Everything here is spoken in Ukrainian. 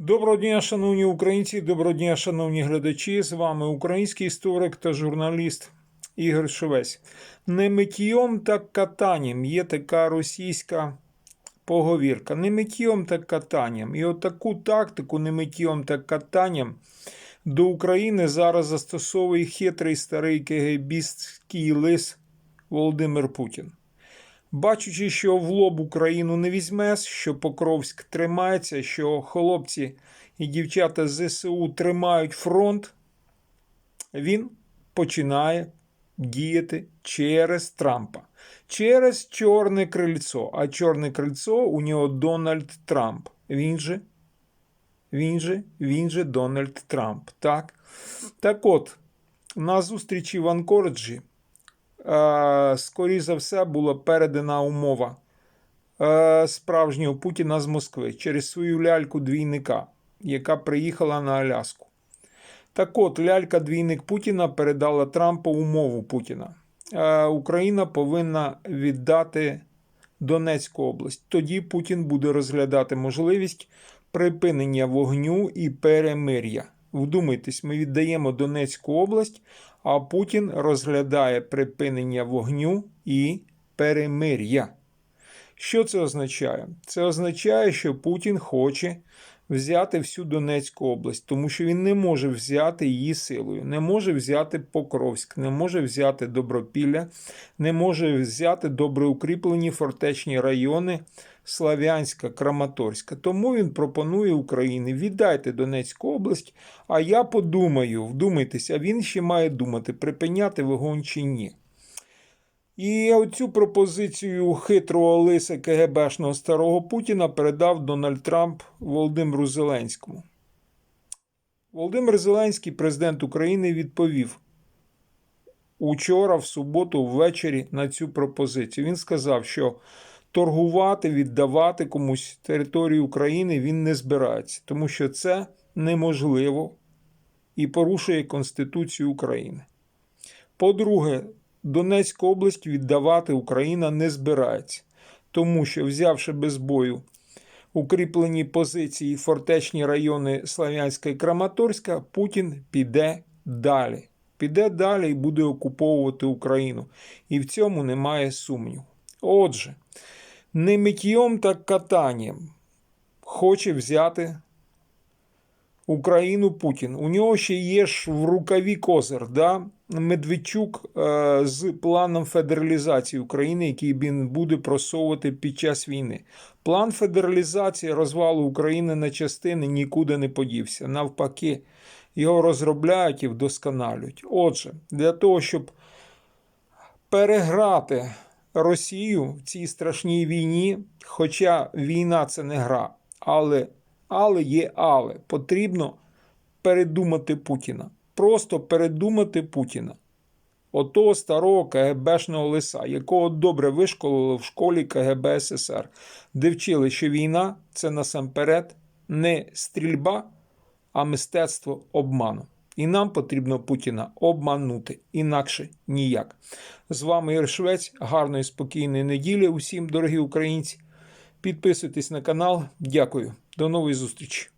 Доброго дня, шановні українці, доброго дня, шановні глядачі. З вами український історик та журналіст Ігор Шевець. Не миттєм, так катанням є така російська поговірка. Не миттєм, так катанням. І отаку тактику не миттєм, так катанням до України зараз застосовує хитрий старий КГБістський лис Володимир Путін. Бачучи, що в лоб Україну не візьме, що Покровськ тримається, що хлопці і дівчата ЗСУ тримають фронт, він починає діяти через Трампа, через Чорне крильцо. А Чорне крильцо у нього Дональд Трамп. Він же, він же, він же Дональд Трамп. Так, так от, на зустрічі в Анкореджі е, скоріш за все, була передана умова е, справжнього Путіна з Москви через свою ляльку двійника, яка приїхала на Аляску. Так от, лялька двійник Путіна передала Трампу умову Путіна. Е, Україна повинна віддати Донецьку область. Тоді Путін буде розглядати можливість припинення вогню і перемир'я. Вдумайтесь, ми віддаємо Донецьку область, а Путін розглядає припинення вогню і перемир'я. Що це означає? Це означає, що Путін хоче взяти всю Донецьку область, тому що він не може взяти її силою, не може взяти Покровськ, не може взяти Добропілля, не може взяти добре укріплені фортечні райони Славянська, Краматорська. Тому він пропонує Україні віддайте Донецьку область. А я подумаю, вдумайтеся, а він ще має думати, припиняти вогонь чи ні. І оцю пропозицію хитрого лиса КГБшного старого Путіна передав Дональд Трамп Володимиру Зеленському. Володимир Зеленський, президент України, відповів учора, в суботу, ввечері на цю пропозицію. Він сказав, що торгувати, віддавати комусь територію України він не збирається, тому що це неможливо і порушує Конституцію України. По-друге, Донецьку область віддавати Україна не збирається, тому що, взявши без бою укріплені позиції фортечні райони Славянська і Краматорська, Путін піде далі. Піде далі і буде окуповувати Україну. І в цьому немає сумніву. Отже, не миттєм так катанням хоче взяти Україну Путін. У нього ще є ж в рукаві козир, да? Медведчук е, з планом федералізації України, який він буде просовувати під час війни. План федералізації розвалу України на частини нікуди не подівся. Навпаки, його розробляють і вдосконалюють. Отже, для того, щоб переграти Росію в цій страшній війні, хоча війна це не гра, але, але є але, потрібно передумати Путіна. Просто передумати Путіна. Отого старого КГБшного лиса, якого добре вишколили в школі КГБ СССР, де вчили, що війна це насамперед не стрільба, а мистецтво обману. І нам потрібно Путіна обманути, інакше ніяк. З вами Ір Швець. Гарної спокійної неділі усім, дорогі українці. Підписуйтесь на канал. Дякую. До нової зустрічі.